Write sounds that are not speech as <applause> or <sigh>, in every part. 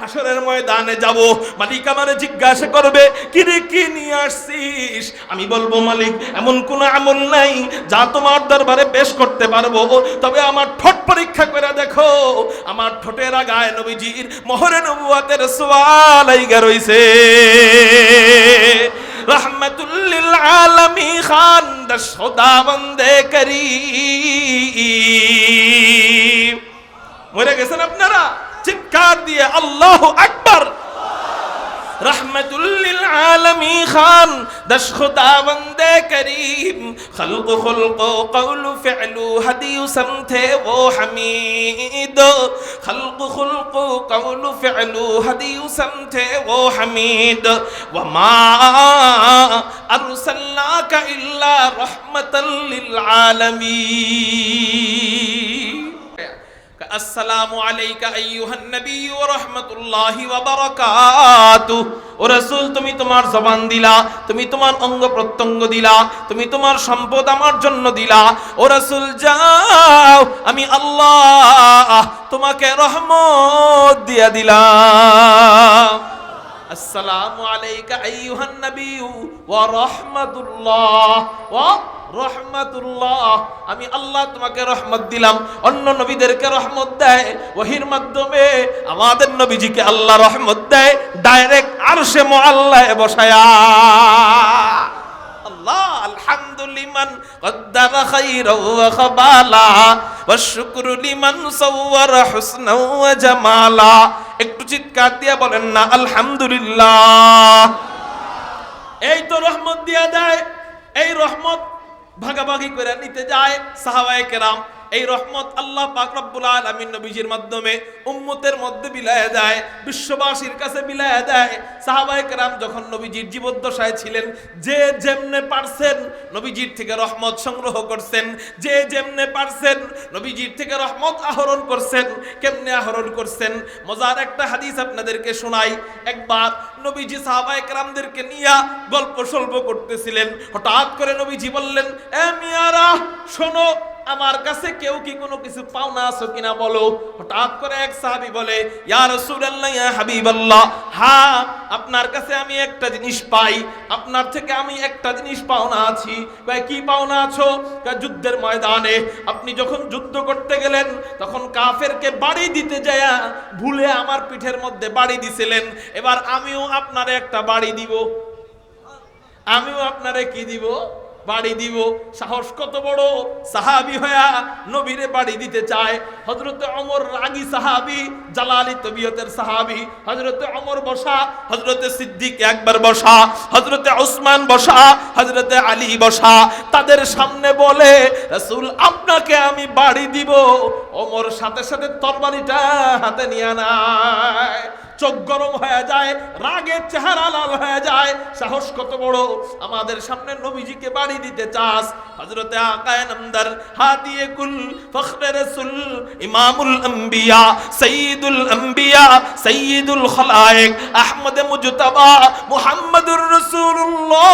হাসরের ময়দানে যাব। মালিক আমারে জিজ্ঞাসা করবে, কি রে, কি নিয়ে আসছিস? আমি বলব, মালিক, এমন কোন আমল নাই যা তোমার দরবারে পেশ করতে পারব। তবে আমার ঠোঁট পরীক্ষা করে দেখো। আমার ঠোঁটের আগায় নবীজির মোহরে নবুয়াতের সোয়াল আইগা রইছে। রহমতুল্লিল আলমী খান দশ বন্দে করি মরে গেছেন আপনারা? চিৎকার দিয়ে আল্লাহ আকবার রহমতুল্লিল আলমী খান দশ খুদা বন্দে করিম খলক খুলক কৌল ফেলু হদিউ সমথে ও হামিদ খলক খুলক কৌল ফেলু হদিউ সমথে ও হামিদ وما أرسلناك إلا رحمة للعالمين আসসালামু আলাইকা আইয়ুহান নবী ওয়া রাহমাতুল্লাহি ওয়া ও রাসূল তুমি তোমার জবান দিলা, তুমি তোমার অঙ্গ প্রত্যঙ্গ দিলা, তুমি তোমার সম্পদ আমার জন্য দিলা। ও রাসূল যাও, আমি আল্লাহ তোমাকে রহমত দিয়া দিলাম। আসসালামু আলাইকা আইয়ুহান নবী ওয়া রাহমাতুল্লাহ ওয়া রহমাতুল্লাহ, আমি আল্লাহ তোমাকে রহমত দিলাম, অন্য নবীদেরকে রহমত দেয়, ওহির মাধ্যমে আমাদের নবীজিকে আল্লাহ রহমত দেয় ডাইরেক্ট আর সে মোয়াল্লায় বসায়া। আল্লাহ আলহামদুলিমান কদ্দারা খাইরাও ওয়া খাবালা, ওয়া শুকরু লিমান সাওয়ারা হুসনাও ওয়া জামালা। একটু চিৎকার দিয়া বলেন না, আলহামদুলিল্লাহ। এই তো রহমত দিয়া দেয়, এই রহমত ভাগাভাগি করে নিতে যায় সাহাবায়ে কেরাম। এই রহমত আল্লাহ পাক রব্বুল আলামিন নবীজির মাধ্যমে উম্মতের মধ্যে বিলায় দেয় বিশ্ববাসীর কাছে বিলায় দেয় সাহাবায়ে কেরাম যখন নবীজির জীবদ্দশায় ছিলেন, যে যেমনে পারছেন নবীজির থেকে রহমত সংগ্রহ করছেন, যে যেমনে পারছেন নবীজির থেকে রহমত আহরণ করছেন, কেমনে আহরণ করছেন? মজার একটা হাদিস আপনাদেরকে শোনাই। একবার নবীজি সাহাবায়ে কেরামদেরকে নিয়া গল্প সল্প করতেছিলেন। হঠাৎ করে নবীজি বললেন, এ মিয়ারা, শোনো আমার কাছে কেউ কি কোনো কিছু পাওনা আছো কিনা বলো? হঠাৎ করে এক সাহাবি বলে, ইয়া রাসূলুল্লাহ, ইয়া হাবিবাল্লাহ হ্যাঁ আপনার কাছে আমি একটা জিনিস পাই, আপনার থেকে আমি একটা জিনিস পাওনা আছি। কয় কি পাওনা আছো? কয় যুদ্ধের ময়দানে। আপনি যখন যুদ্ধ করতে গেলেন, তখন কাফেরকে বাড়ি দিতে যায়া ভুলে আমার পিঠের মধ্যে বাড়ি দিছিলেন। এবার আমিও আপনারে একটা বাড়ি দিব। আমিও আপনারে কি দিব? বাড়ি দিব। সাহস কত বড়? সাহাবি হয়া নবীরে বাড়ি দিতে চায়। হজরতে অমর রাগী সাহাবি, জালালি তবিয়তের সাহাবি। হজরতে অমর বসা হজরতে সিদ্দিক একবার বসা। হজরতে ওসমান বসা হজরতে আলী বসা। তাদের সামনে বলে, রাসূল, আপনাকে আমি বাড়ি দিব। অমর সাথে সাথে তরবারিটা হাতে নিয়ে নেয় চোখ গরম হয়ে যায়, রাগের চেহারা লাল হয়ে যায়। সাহস কত বড়। আমাদের সামনে নবীজিকে বাড়ি দিতে চাস। হযরতে আকায়ে নামদার হাদিয়ে কুল, ফখরে রাসূল, ইমামুল আম্বিয়া সাইয়্যিদুল আম্বিয়া সাইয়্যিদুল খলায়েক, আহমদ মুজতাবা, মুহাম্মাদুর রাসূলুল্লাহ।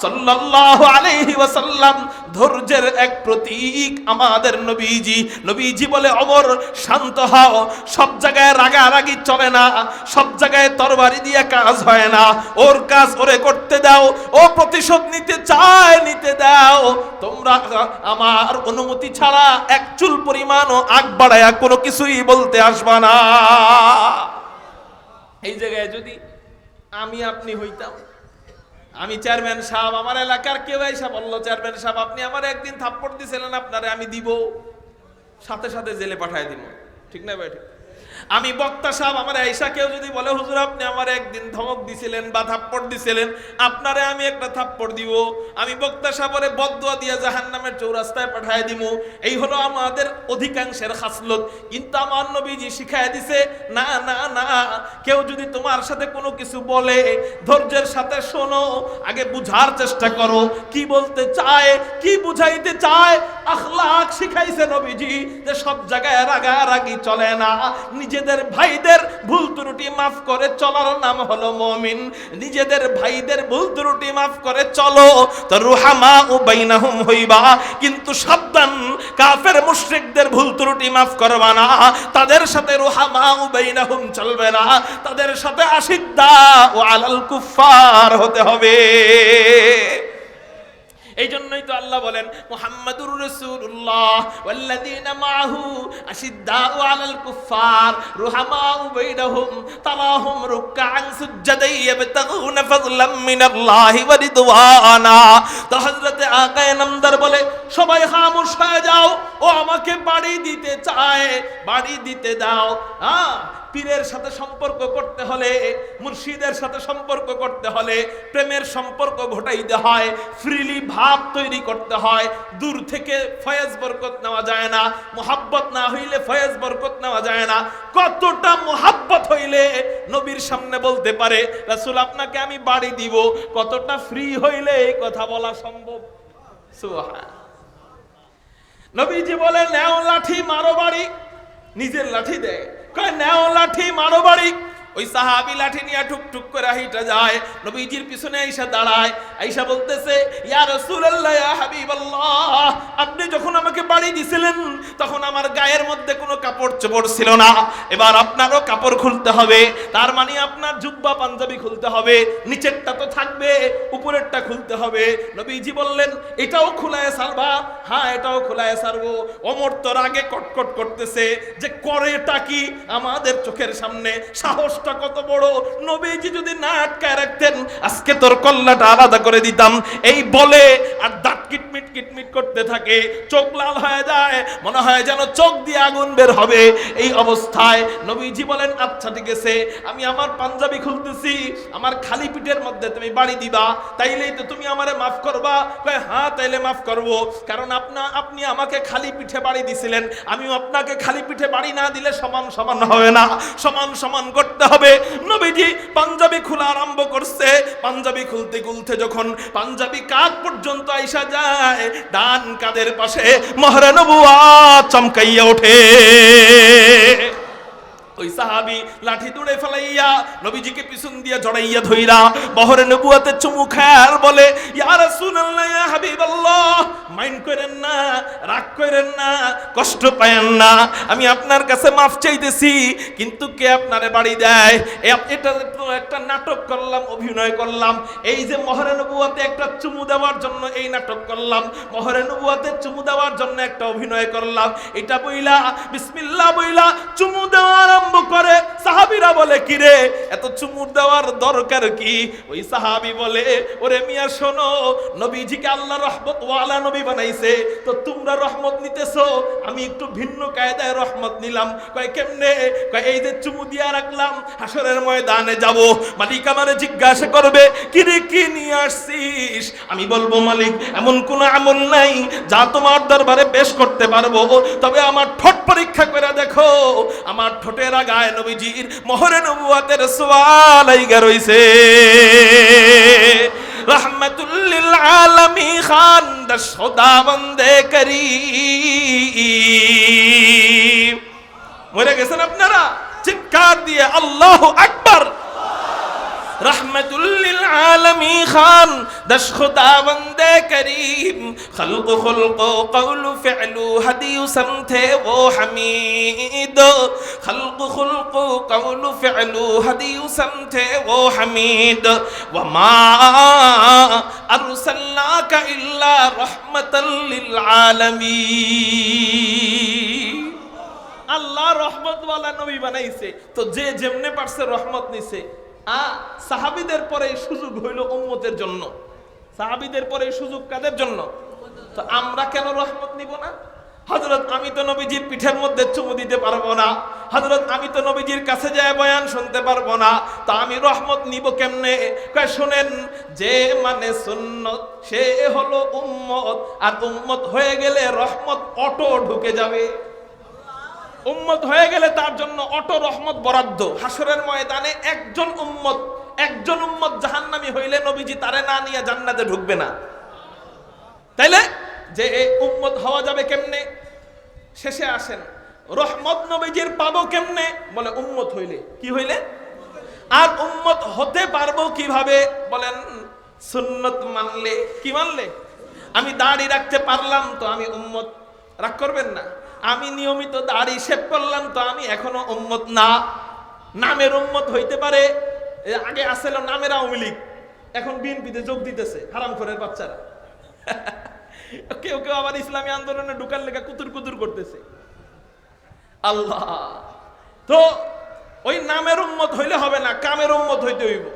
সাল্লাল্লাহু আলাইহি ওয়াসাল্লাম ধৈর্যের এক প্রতীক আমাদের নবীজি। নবীজি বলে, অমর, শান্ত হও। সব জায়গায় রাগারাগি চলে না। সব জায়গায় তরবারি দিয়ে কাজ হয় না। ওর কাজ ওরে করতে দাও। ও প্রতিশোধ নিতে চায়, নিতে দাও। তোমরা আমার অনুমতি ছাড়া এক চুল পরিমাণও আগ বাড়ায়া কোনো কিছুই বলতে আসবা না। এই জায়গায় যদি আমি আপনি হইতাম আমি চেয়ারম্যান সাহেব, আমার এলাকার কেউ এসে বলল, চেয়ারম্যান সাহেব, আপনি আমার একদিন থাপ্পড় দিয়েছিলেন আপনারে আমি দিব সাথে সাথে জেলে পাঠায় দিব ঠিক না ভাই, ঠিক? আমি বক্তা সাহেব, আমার আইসা কেউ যদি বলে, হুজুর, আপনি আমার একদিন ধমক দিছিলেন বা থাপ্পড় দিছিলেন, আপনারে আমি একটা থাপ্পড় দিব। আমি বক্তা সাহেবরে বদুয়া দিয়ে জাহান নামের চৌরাস্তায় পাঠায় দিব এই হলো আমাদের অধিকাংশের খাসলত। কিন্তু আমার নবীজি শিখায় দিছে, না না না, কেউ যদি তোমার সাথে কোনো কিছু বলে, ধৈর্যের সাথে শোনো, আগে বুঝার চেষ্টা করো। কি বলতে চায়, কি বুঝাইতে চায়? আখলাক শিখাইছে নবীজি যে সব জায়গায় রাগারাগি চলে না। নিজেদের ভাইদের ভুল ত্রুটি মাফ করে চলার নাম হলো মমিন। নিজেদের ভাইদের ভুল ত্রুটি মাফ করে চলো। তো রুহামা ও বাইনাহুম হইবা। কিন্তু সাবধান, কাফের মুশরিকদের ভুল ত্রুটি মাফ করবা না। তাদের সাথে রুহামা ও বাইনাহুম চলবে না। তাদের সাথে আশিদ্দা ও আলাল কুফার হতে হবে। এই জন্যই তো আল্লাহ বলেন, মোহাম্মদুর রসুল্লাহ ওয়াল্লাযীনা মাহু আশিদ্দাউ আলাল কুফার রুহামাউ বাইনাহুম তারাহুম রুকআন সুজদাই ইবতাগুনা ফাযলাম মিনাল্লাহি ওয়া রিদওয়ানা। তো হযরতে আকায়ে নামদার বলে, সবাই খামোশ হয়ে যাও। ও আমাকে বাড়ি দিতে চায়, বাড়ি দিতে দাও। হ্যাঁ পীরের সাথে সম্পর্ক করতে হলে, মুর্শিদের সাথে সম্পর্ক করতে হলে প্রেমের সম্পর্ক ঘটাইতে হয়, ফ্রিলি ভাব তৈরি করতে হয়। দূর থেকে ফয়েজ বরকত নেওয়া যায় না, মোহাব্বত না হইলে ফয়েজ বরকত নেওয়া যায় না। কতটা মোহাব্বত হইলে নবীর সামনে বলতে পারে, রাসুল, আপনাকে আমি বাড়ি দিব। কতটা ফ্রি হইলে এই কথা বলা সম্ভব? সুবহান। নবীজি বলে নেও লাঠি, মারো বাড়ি। নিজের লাঠি দেয় কয়, নেও লাঠি, মারো বাড়ি। ওই সাহাবি লাঠি নিয়ে টুকটুক টুক করে হাইটা যায়। নবীজির পিছনে আইসা দাঁড়ায়। আইসা বলতেছে, ইয়া রাসূলুল্লাহ, ইয়া হাবিবাল্লাহ যখন আমাকে বাড়ি দিছিলেন, তখন আমার গায়ের মধ্যে কোনো কাপড় চোপড় ছিল না। এবার আপনারও কাপড় খুলতে হবে, তার মানে আপনার জুব্বা পাঞ্জাবি খুলতে হবে, নিচেরটা তো থাকবে, উপরেরটা খুলতে হবে। নবীজি বললেন, এটাও খুলায় সারবা? হ্যাঁ এটাও খুলায় সারবো। অমর তোর আগে কটকট করতেছে, যে করেটা কি? আমাদের চোখের সামনে সাহসটা কত বড়? নবীজি যদি না আটকায় রাখতেন, আজকে তোর কল্লাটা আলাদা করে দিতাম। এই বলে আর দাঁত কিটমিট কিটমিট করতে থাকে। চোখ লাল হয়ে যায়, মনে হয় যেন চোখ দিয়ে আগুন বের হবে। এই অবস্থায় নবীজি বলেন আচ্ছা ঠিক আছে, আমি আমার পাঞ্জাবি খুলতেছি, আমার খালি পিঠের মধ্যে তুমি বাড়ি দিবা, তাইলেই তো তুমি আমারে মাফ করবা। কয় হ্যাঁ তাইলে মাফ করব, কারণ আপনা, আপনি আমাকে খালি পিঠে বাড়ি দিছিলেন, আমিও আপনাকে খালি পিঠে বাড়ি না দিলে সমান সমান হবে না, সমান সমান হবে। নবীজি পাঞ্জাবি খোলা আরম্ভ করছে। পাঞ্জাবি খুলতে খুলতে যখন পাঞ্জাবি কাঁধ পর্যন্ত আইসা যায়, ডান কাদের পাশে মহারানবুয়া নবুয়া চমকাইয়া ওঠে। ওই সাহাবি লাঠি দূরে ফেলাইয়া নবীজিকে পিছন দিয়া জড়াইয়া ধইরা বহরে নবুয়াতে চুমু খায়ার বলে, ইয়া রাসূলুল্লাহ, ইয়া হাবিবাল্লাহ, মাইন্ড করেন না, রাগ করেন না, কষ্ট পায়েন না, আমি আপনার কাছে মাফ চাইতেছি, কিন্তু কে আপনারে বাড়ি দেয়? এটা তো একটা নাটক করলাম, অভিনয় করলাম, এই যে মহরে নবুয়াতে একটা চুমু দেওয়ার জন্য এই নাটক করলাম, মহরে নবুয়াতে চুমু দেওয়ার জন্য একটা অভিনয় করলাম, এটা বইলা, বিসমিল্লাহ বইলা চুমু দেওয়া আরম্ভ করে সাহাবীরা বলে কি রে এত চুমু দেওয়ার দরকার কি? ওই সাহাবি বলে, ওরে মিয়া, শোনো, নবীজিকে আল্লাহ রহমত ওয়ালা নবী বানাইছে। তো তোমরা রহমত নিতেছো, আমি একটু ভিন্ন কায়দায় রহমত নিলাম। কয়, কেমনে? কয়, এই যে চুমু দিয়া রাখলাম, হাসরের ময়দানে যাব। মালিক আমারে জিজ্ঞাসা করবে কি রে কি নিয়ে আসছিস? আমি বলব, মালিক, এমন কোন আমল নাই যা তোমার দরবারে পেশ করতে পারব। তবে আমার ঠোঁট পরীক্ষা করে দেখো। আমার ঠোঁটের আগায় নবীজির মোহরে নবুয়াতের সোয়াল আইগা রইছে। রহমতুল্লিল আলমী খান দশ খোদা বন্দে করি মরে গেছেন আপনারা? চিৎকার দিয়ে আল্লাহ আকবার। রহমতুল্লিল আলমী খান দশ খুদা বন্দে করিম খলক খুলক কৌল ফেলু হাদিউ সমথে ও হামিদ খলক খুলক কৌল ফেলু হাদিউ সমথে ও হামিদ ওমা أرسلناك إلا رحمة للعالمين আল্লাহ রহমত ওয়ালা নবী বানাইছে তো যে যেমনে পারছে রহমত নিছে আ সাহাবীদের পরে সুযোগ হইল উম্মতের জন্য। সাহাবিদের পরে সুযোগ কাদের জন্য? তো আমরা কেন রহমত নিব না? হজরত আমি তো নবীজির পিঠের মধ্যে চুমু দিতে পারব না। হজরত আমি তো নবীজির কাছে যায় বয়ান শুনতে পারব না। তা আমি রহমত নিব কেমনে? শুনেন, যে মানে সুন্নত, সে হলো উম্মত। আর উম্মত হয়ে গেলে রহমত অটো ঢুকে যাবে। উম্মত হয়ে গেলে তার জন্য অটো রহমত বরাদ্দ। হাসরের ময়দানে একজন উম্মত একজন উম্মত জাহান্নামী হইলে নবীজি তারে না নিয়ে জান্নাতে ঢুকবে না। তাইলে যে এই উম্মত হওয়া যাবে কেমনে? শেষে আসেন, রহমত নবীজির পাবো কেমনে? বলে উম্মত হইলে। কি হইলে? আর উম্মত হতে পারব কীভাবে? বলেন, সুন্নত মানলে। কি মানলে? আমি দাড়ি রাখতে পারলাম তো আমি উম্মত। রাগ করবেন না। আমি নিয়মিত দাড়ি শেভ করলাম তো আমি এখনও উম্মত না। নামের উম্মত হইতে পারে আগে আসছিল নামের আওয়ামী লীগ, এখন বিএনপিতে যোগ দিতেছে, হারাম করে বাচ্চারা। <laughs> কেউ কেউ আবার ইসলামী আন্দোলনে ঢুকার লেখা কুতুর কুতুর করতেছে। আল্লাহ! তো ওই নামের উম্মত হইলে হবে না, কামের উম্মত হইতে হইব।